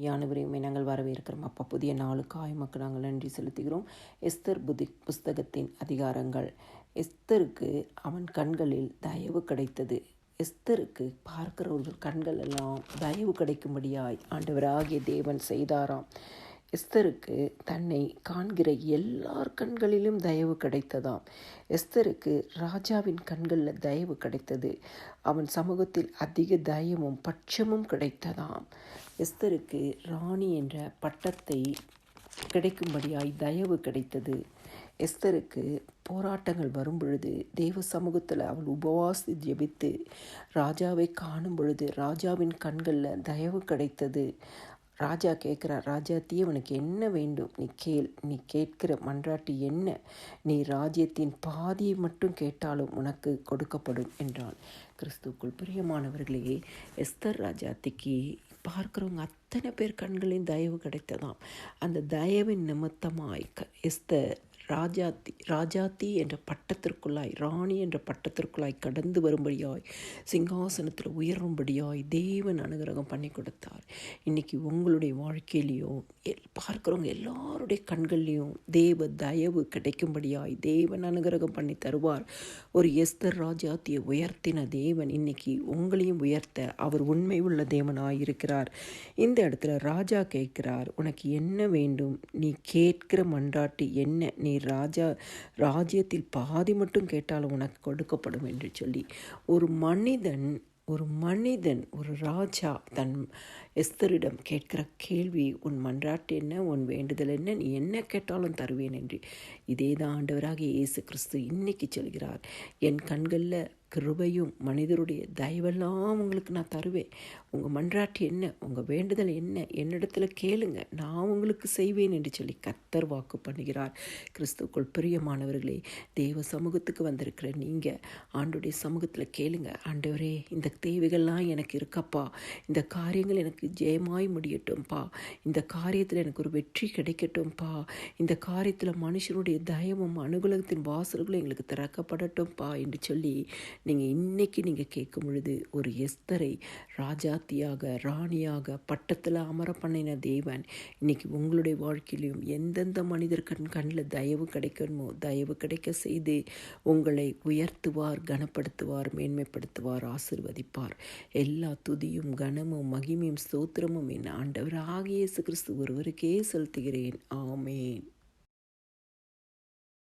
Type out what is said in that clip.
யானவரையுமே நாங்கள் வரவேற்கிறோம். அப்பா புதிய நாளுக்கு மக்கள் நாங்கள் நன்றி செலுத்துகிறோம். எஸ்தர் புதி புஸ்தகத்தின் அதிகாரங்கள். எஸ்தருக்கு அவன் கண்களில் தயவு கிடைத்தது. எஸ்தருக்கு பார்க்கிறவர்கள் கண்கள் எல்லாம் தயவு கிடைக்கும்படியாய் ஆண்டவராகிய தேவன் செய்தாராம். எஸ்தருக்கு தன்னை காண்கிற எல்லார் கண்களிலும் தயவு கிடைத்ததாம். எஸ்தருக்கு ராஜாவின் கண்களில் தயவு கிடைத்தது. அவன் சமூகத்தில் அதிக தயமும் பட்சமும் கிடைத்ததாம். எஸ்தருக்கு ராணி என்ற பட்டத்தை கிடைக்கும்படியாய் தயவு கிடைத்தது. எஸ்தருக்கு போராட்டங்கள் வரும் பொழுது தேவ சமூகத்தில் அவள் உபவாசி ஜெபித்து ராஜாவை காணும் பொழுது ராஜாவின் கண்களில் தயவு கிடைத்தது. ராஜா கேட்குறார் ராஜாத்தி உனக்கு என்ன வேண்டும்? நீ கேள் நீ கேட்கிற மன்றாட்டி என்ன? நீ ராஜ்யத்தின் பாதியை மட்டும் கேட்டாலும் உனக்கு கொடுக்கப்படும் என்றான். கிறிஸ்துக்குள் பிரியமானவர்களே எஸ்தர் ராஜாத்திக்கு பார்க்குறவங்க அத்தனை பேர் கண்களின் தயவு கிடைத்ததாம். அந்த தயவின் நிமித்தமாய் க எஸ்தர் ராஜாத்தி ராஜாத்தி என்ற பட்டத்திற்குள்ளாய் ராணி என்ற பட்டத்திற்குள்ளாய் கடந்து வரும்படியாய் சிங்காசனத்தில் உயரும்படியாய் தேவன் அனுகிரகம் பண்ணி கொடுத்தார். இன்றைக்கி உங்களுடைய வாழ்க்கையிலையும் எல் பார்க்குறவங்க எல்லாருடைய கண்கள்லேயும் தேவ தயவு கிடைக்கும்படியாய் தேவன் அனுகிரகம் பண்ணி தருவார். ஒரு எஸ்தர் ராஜாத்தியை உயர்த்தின தேவன் இன்னைக்கு உங்களையும் உயர்த்த அவர் உண்மை உள்ள தேவனாய் இருக்கிறார். இந்த இடத்துல ராஜா கேட்கிறார் உனக்கு என்ன வேண்டும்? நீ கேட்கிற மன்றாட்டு என்ன? நீ ராஜா ராஜ்யத்தில் பாதி மட்டும் கேட்டாலும் உனக்கு கொடுக்கப்படும் என்று சொல்லி ஒரு மனிதன் ஒரு மனிதன் ஒரு ராஜா தன் எஸ்தரிடம் கேட்கிற கேள்வி உன் மன்றாட்டு என்ன? உன் வேண்டுதல் என்ன? நீ என்ன கேட்டாலும் தருவேன் என்று. இதே தான் ஆண்டவராக இயேசு கிறிஸ்து இன்னைக்கு சொல்கிறார். என் கண்களில் கிருபையும் மனிதருடைய தயவெல்லாம் உங்களுக்கு நான் தருவேன். உங்கள் மன்றாட்டு என்ன? உங்கள் வேண்டுதல் என்ன? என்னிடத்தில் கேளுங்க. நான் உங்களுக்கு செய்வேன் என்று சொல்லி கத்தர் வாக்கு பண்ணுகிறார். கிறிஸ்துக்குள் பிரியமானவர்களே தேவ சமூகத்துக்கு வந்திருக்கிற நீங்கள் ஆண்டுடைய சமூகத்தில் கேளுங்க. ஆண்டவரே இந்த தேவைகள்லாம் எனக்கு இருக்கப்பா. இந்த காரியங்கள் எனக்கு ஜெயமாய் முடியட்டும்ப்பா இந்த காரியத்தில் எனக்கு ஒரு வெற்றி கிடைக்கட்டும்ப்பா இந்த காரியத்தில் மனுஷனுடைய தயமும் அனுகூலத்தின் வாசல்களும் எங்களுக்கு திறக்கப்படட்டும்ப்பா என்று சொல்லி நீங்கள் இன்னைக்கு நீங்கள் கேட்கும் பொழுது ஒரு எஸ்தரை ராஜாத்தியாக ராணியாக பட்டத்தில் அமர பண்ணின தேவன் இன்னைக்கு உங்களுடைய வாழ்க்கையிலையும் எந்தெந்த மனிதர் கண் கண்ணில் தயவு கிடைக்கணுமோ தயவு கிடைக்க செய்து உங்களை உயர்த்துவார் கனப்படுத்துவார் மேன்மைப்படுத்துவார் ஆசிர்வதிப்பார். எல்லா துதியும் கனமும் மகிமையும் ஸ்தோத்திரமும் என் ஆண்டவர் ஆகிய கிறிஸ்து ஒருவருக்கே செலுத்துகிறேன். ஆமேன்.